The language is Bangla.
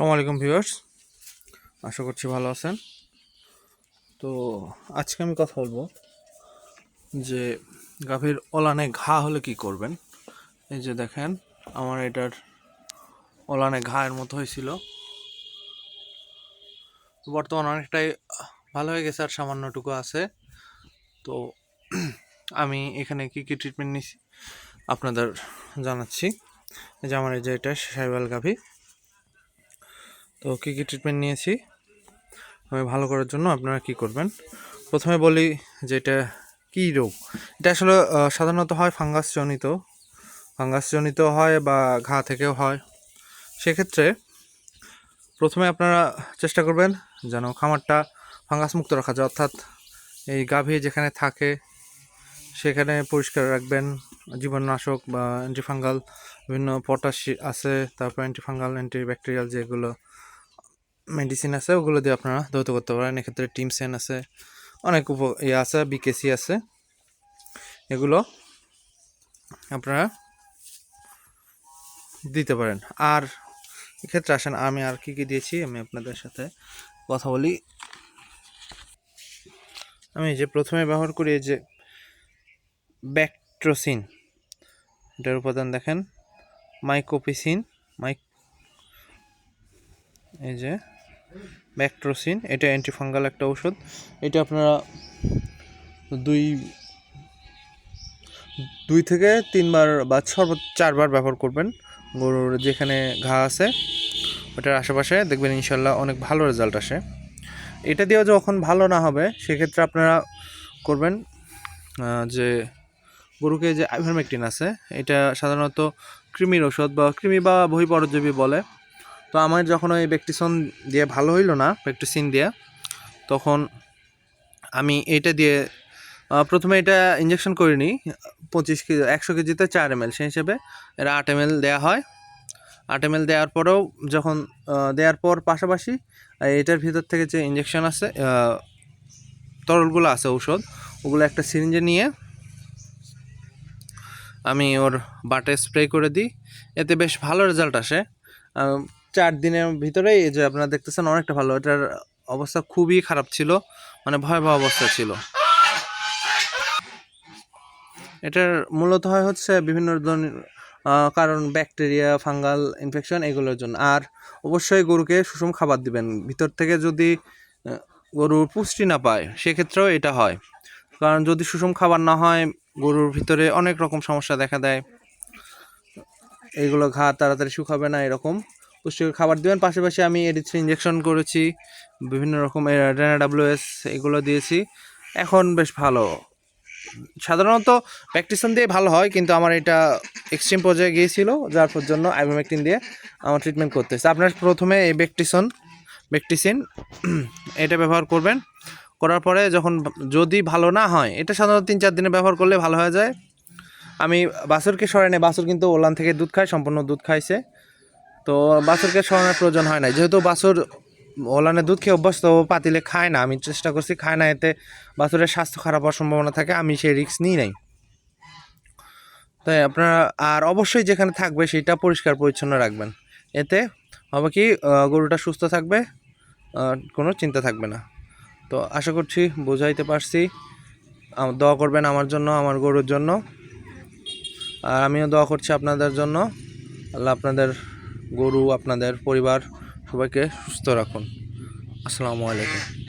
আসসালামু আলাইকুম ভিউয়ার্স। আশা করছি ভালো আছেন। তো আজকে আমি কথা বলব যে গাভীর ওলানে ঘা হলে কি করবেন? এই যে দেখেন, আমার এটার ওলানে ঘায়ের মতো হয়েছিল। বর্তমান অনেকটাই ভালো হয়ে গেছে আর সামান্যটুকু আছে। তো আমি এখানে কি কি ট্রিটমেন্ট নিছি আপনাদের জানাচ্ছি। এই যে আমার এই যে এটা সাইবাল গাভী। তো কী কী ট্রিটমেন্ট নিয়েছি? আমি ভালো করার জন্য আপনারা কি করবেন? প্রথমে বলি যে এটা কী রোগ? এটা আসলে সাধারণত হয় ফাঙ্গাসজনিত ফাঙ্গাসজনিত হয় বা ঘা থেকেও হয়। সেক্ষেত্রে প্রথমে আপনারা চেষ্টা করবেন যেন খামারটা ফাঙ্গাস মুক্ত রাখা যায়। অর্থাৎ এই গাভী যেখানে থাকে, সেখানে পরিষ্কার রাখবেন। জীবাণুনাশক বা অ্যান্টিফাঙ্গাল বিভিন্ন পটাশ আছে, তারপর অ্যান্টিফাঙ্গাল অ্যান্টিব্যাকটেরিয়াল যেগুলো মেডিসিন আছে, ওগুলো দিয়ে আপনারা ধৌত করতে পারেন। এক্ষেত্রে টিমসেন আছে, অনেক উপ ইয়ে আছে বিকেসি আছে। এগুলো আপনারা দিতে পারেন। আর এক্ষেত্রে আসেন, আমি আর কি কি দিয়েছি, আমি আপনাদের সাথে কথা বলি। আমি যে প্রথমে ব্যবহার করি যে ব্যাকট্রোসিন এটার উপাদান দেখেন মাইকোপিসিন মাইক এই যে ব্যাকট্রোসিন এটা অ্যান্টিফাঙ্গাল একটা ওষুধ এটা আপনারা দুই দুই থেকে তিনবার বা সর্বোচ্চ চারবার ব্যবহার করবেন। গরুর যেখানে ঘা আছে, ওটার আশেপাশে দেখবেন ইনশাল্লাহ অনেক ভালো রেজাল্ট আসে। এটা দিয়েও যখন ভালো না হবে, সেক্ষেত্রে আপনারা করবেন যে গরুকে যে আইভারমেকটিন আছে, এটা সাধারণত কৃমির ওষুধ বা কৃমি বা বহি পরজীবী বলে। তো আমার যখন ওই ব্যাকটিসন দিয়ে ভালো হইল না ব্যাকটিসিন দিয়ে, তখন আমি এটা দিয়ে প্রথমে এটা ইঞ্জেকশন করিনি, পঁচিশ কেজি, একশো কেজিতে চার এম এল সেই হিসেবে, এরা আট এম এল দেওয়া হয়। আট এম এল দেওয়ার পরেও যখন দেওয়ার পর পাশাপাশি এটার ভিতর থেকে যে ইঞ্জেকশন আছে তরলগুলো আছে ঔষধ, ওগুলো একটা সিরিঞ্জে নিয়ে আমি ওর বাটে স্প্রে করে দিই। এতে বেশ ভালো রেজাল্ট আসে। চার দিনের ভিতরেই এই যে আপনারা দেখতেছেন অনেকটা ভালো। এটার অবস্থা খুবই খারাপ ছিল মানে ভয়াবহ অবস্থা ছিল। এটার মূলত হয় হচ্ছে বিভিন্ন ধরনের কারণ ব্যাকটেরিয়া, ফাঙ্গাল, ইনফেকশন এগুলোর জন্য। আর অবশ্যই গরুকে সুষম খাবার দিবেন। ভিতর থেকে যদি গরুর পুষ্টি না পায়, সেক্ষেত্রেও এটা হয়। কারণ যদি সুষম খাবার না হয়, গরুর ভিতরে অনেক রকম সমস্যা দেখা দেয়। এইগুলো ঘা তাড়াতাড়ি শুকাবে না, এরকম। পুষ্টিকর খাবার দিবেন। পাশাপাশি আমি এডিথ্রি ইঞ্জেকশন করেছি, বিভিন্ন রকম ডাব্লিউএস এগুলো দিয়েছি। এখন বেশ ভালো। সাধারণত প্র্যাকটিসন দিয়ে ভালো হয়, কিন্তু আমার এটা এক্সট্রিম পর্যায়ে গিয়েছিল, যার জন্য আইভোমেকটিন দিয়ে আমার ট্রিটমেন্ট করতেছে। আপনার প্রথমে এই ব্যাকটিসন ব্যাকটিসিন এটা ব্যবহার করবেন। করার পরে যখন যদি ভালো না হয়, এটা সাধারণত তিন চার দিনে ব্যবহার করলে ভালো হয়ে যায়। আমি বাছুরকে সরাই নেই, বাছুর কিন্তু ওলান থেকে দুধ খায়, সম্পূর্ণ দুধ খাইছে। তো বাছুরকে সরানোর প্রয়োজন হয় না যেহেতু বাছুর ওলানে দুধ খেয়ে অভ্যস্ত পাতিলে খায় না। আমি চেষ্টা করছি, খায় না, এতে বাছুরের স্বাস্থ্য খারাপ হওয়ার সম্ভাবনা থাকে, আমি সেই রিস্ক নিই নাই। তাই আপনারা, আর অবশ্যই যেখানে থাকবে সেটা পরিষ্কার পরিচ্ছন্ন রাখবেন। এতে হবে কি গরুটা সুস্থ থাকবে কোনো চিন্তা থাকবে না। তো আশা করছি বোঝাইতে পারছি। দোয়া করবেন আমার জন্য, আমার গরুর জন্য। আর আমিও দোয়া করছি আপনাদের জন্য। আল্লাহ আপনাদের গরু আপনাদের পরিবার সবাইকে সুস্থ রাখুন। আসসালামু আলাইকুম।